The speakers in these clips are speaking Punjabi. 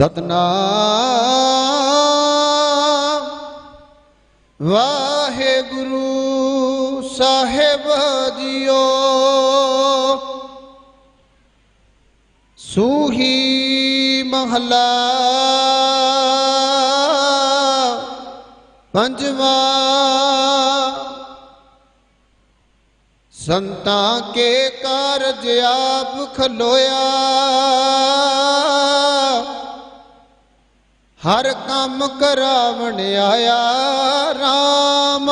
ਸਤਨਾਮ। ਵਾਹਿਗੁਰੂ ਸਾਹਿਬ ਜੀਓ। ਸੂਹੀ ਮਹਲਾ। ਪੰਜਵਾ। ਸੰਤਾਂ ਕੇ ਕਾਰਜ ਆਪ ਖਲੋਇਆ। ਹਰ ਕੰਮ ਕਰਾਵਣ ਆਇਆ RAM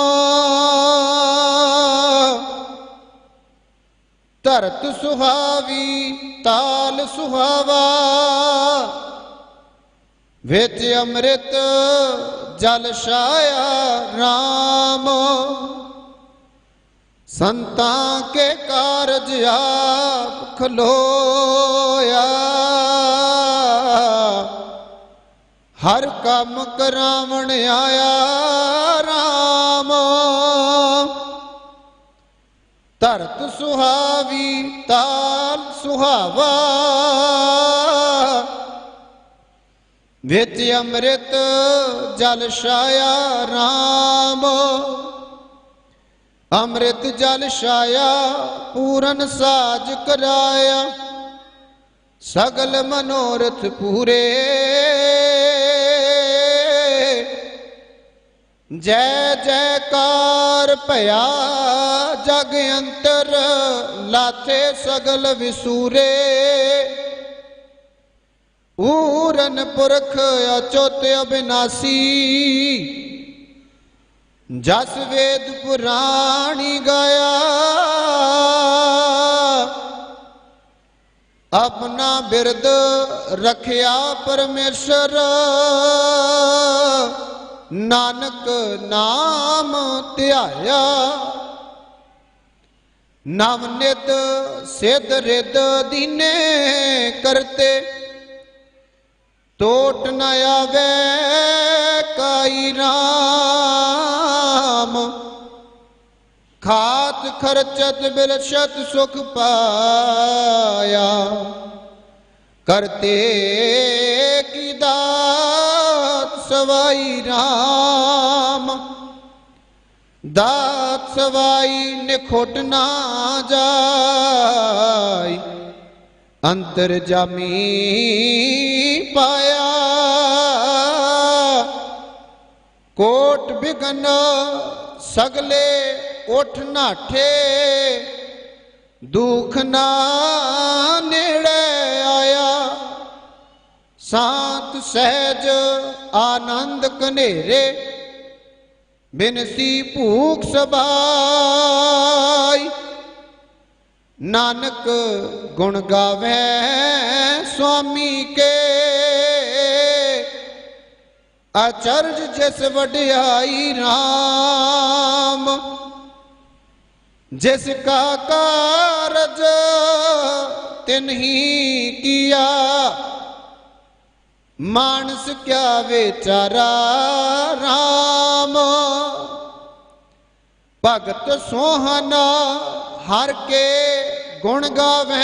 ਧਰਤ ਸੁਹਾਵੀ, ਤਾਲ ਸੁਹਾਵਾ। ਵਿੱਚ ਅੰਮ੍ਰਿਤ, ਜਲ ਛਾਇਆ RAM ਸੰਤਾਂ ਕੇ ਕਾਰਜ ਆਪ ਖਲੋਇਆ। ਹਰ ਕੰਮ ਕਰਾਵਣ ਆਇਆ RAM ਧਰਤ ਸੁਹਾਵੀ, ਤਾਲ ਸੁਹਾਵਾ। ਵਿੱਚ ਅੰਮ੍ਰਿਤ, ਜਲ ਛਾਇਆ RAM ਅੰਮ੍ਰਿਤ, ਜਲ ਛਾਇਆ, ਪੂਰਨ ਸਾਜ ਕਰਾਇਆ। ਸਗਲ ਮਨੋਰਥ ਪੂਰੇ ਜੈ ਜੈਕਾਰ ਭਇਆ ਜਗ ਅੰਤਰ ਲਾਥੇ ਸਗਲ ਵਿਸੂਰੇ ਊਰਨ ਪੁਰਖ ਅਚੋਤ ਅਬਿਨਾਸੀ ਜਸ ਵੇਦ ਪੁਰਾਣੀ ਗਾਇਆ ਆਪਣਾ ਬਿਰਦ ਰਖਿਆ ਪਰਮੇਸ਼ਰ ਨਾਨਕ ਨਾਮ ਧਿਆਇਆ। ਨਵ ਨਿਤ ਸਿਧ ਰਿਦ ਦੀਨੇ ਕਰਤੇ। ਟੋਟ ਨ ਆਵੇ ਕਾਈ ਰਾਮ। ਖਾਤ ਖਰਚਤ ਬਿਲਸ਼ਤ ਸੁਖ ਪਾਇਆ। ਕਰਤੇ ਕੀ ਦਾਤ ਸਵਾਈ RAM ਦਾਤ ਸਵਾਈ ਨਿਖੁੱਟ ਨਾ ਜਾਈ। ਅੰਤਰ ਜਾਮੀ ਪਾਇਆ। ਕੋਟ ਬਿਗਨ ਸਗਲੇ ਉਠ ਨਾਠੇ ਦੁਖ ਨਾ ਨੇੜੇ ਆਇਆ। ਸਾਂ ਸਹਿਜ ਆਨੰਦ ਕਨੇਰੇ ਬਿਨਸੀ ਭੂਖ ਸਬਾਈ। ਨਾਨਕ ਗੁਣ ਗਾਵੇ ਸੁਆਮੀ ਕੇ, ਅਚਰਜ ਜਿਸ ਵਡਿਆਈ RAM ਜਿਸ ਕਾ ਕਾਰਜ ਤਿਨਹੀ ਕੀਆ ਮਾਨਸ ਕਿਆ ਵਿਚਾਰਾ RAM ਭਗਤ ਸੋਹਨ, ਹਰ ਕੇ ਗੁਣ ਗਾਵੇ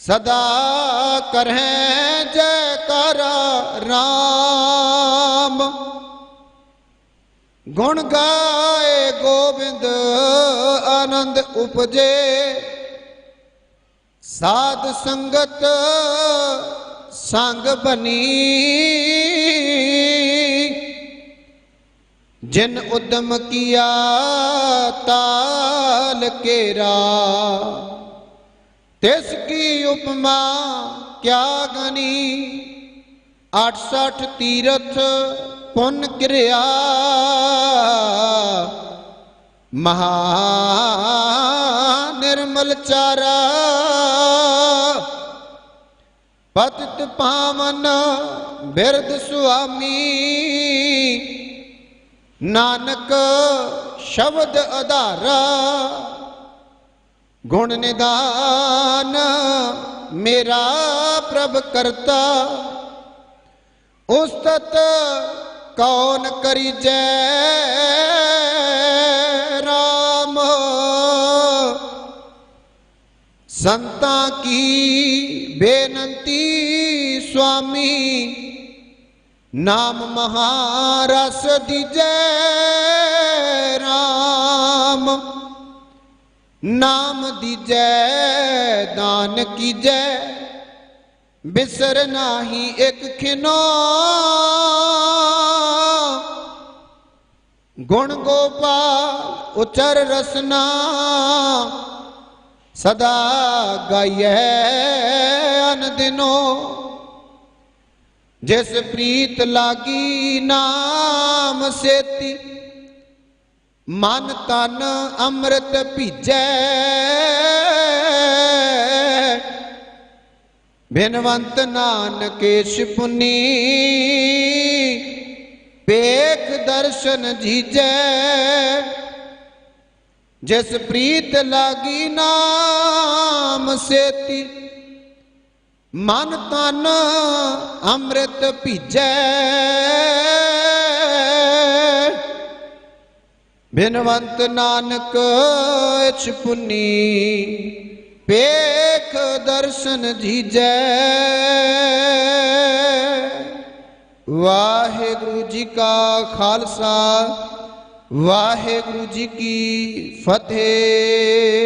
ਸਦਾ ਕਰਹਿ ਜੈਕਾਰ RAM ਗੁਣ ਗਾਏ ਗੋਬਿੰਦ, ਆਨੰਦ ਉਪਜੇ। ਸਾਧ ਸੰਗਤ ਸੰਗ ਬਨੀ। ਜਿਨ ਉਦਮ ਕੀਆ ਤਾਲ ਕੇਰਾ, ਤਿਸ ਕੀ ਉਪਮਾ ਕਿਆ ਗਨੀ। 68 ਤੀਰਥ ਪੁੰਨ ਕਿਰਿਆ, ਮਹਾ ਨਿਰਮਲ ਚਾਰਾ। ਪਤਿਤ ਪਾਵਨ ਬਿਰਧ ਸੁਆਮੀ। ਨਾਨਕ ਸ਼ਬਦ ਆਧਾਰਾ ਗੁਣ ਨਿਦਾਨ ਮੇਰਾ ਪ੍ਰਭ ਕਰਤਾ। ਉਸਤਤ ਕੌਣ ਕਰੀਜੈ? ਸੰਤਾਂ ਕੀ ਬੇਨਤੀ ਸੁਆਮੀ? ਨਾਮ ਮਹਾਰਸ ਦੀਜੈ RAM ਨਾਮ ਦੀਜੈ ਦਾਨ ਕੀਜੈ ਬਿਸਰ ਨਾਹੀ ਇੱਕ ਖਿਨੋ। ਗੁਣ ਗੋਪਾਲ ਉਚਰ ਰਸਨਾ। ਸਦਾ ਗਾਈਐ ਅਨ ਦਿਨੋ। ਜਿਸ ਪ੍ਰੀਤ ਲਾਗੀ ਨਾਮ ਸੇਤੀ, ਮਨ ਤਨ ਅੰਮ੍ਰਿਤ ਭੀਜੈ। ਬਿਨਵੰਤ ਨਾਨਕੇਸ਼ ਪੁਨੀ, ਪੇਖ ਦਰਸ਼ਨ ਜੀਜੈ। ਜਿਸ ਪ੍ਰੀਤ ਲਾਗੀ ਨਾਮ ਸੇਤੀ, ਮਨ ਤਨ ਅੰਮ੍ਰਿਤ ਭੀਜੈ। ਬਿਨਵੰਤ ਨਾਨਕ ਇਛ ਪੁਨੀ, ਪੇਖ ਦਰਸ਼ਨ ਜੀਜੈ। ਵਾਹਿਗੁਰੂ ਜੀ ਕਾ ਖਾਲਸਾ ਵਾਹਿਗੁਰੂ ਜੀ ਕੀ ਫਤਿਹ।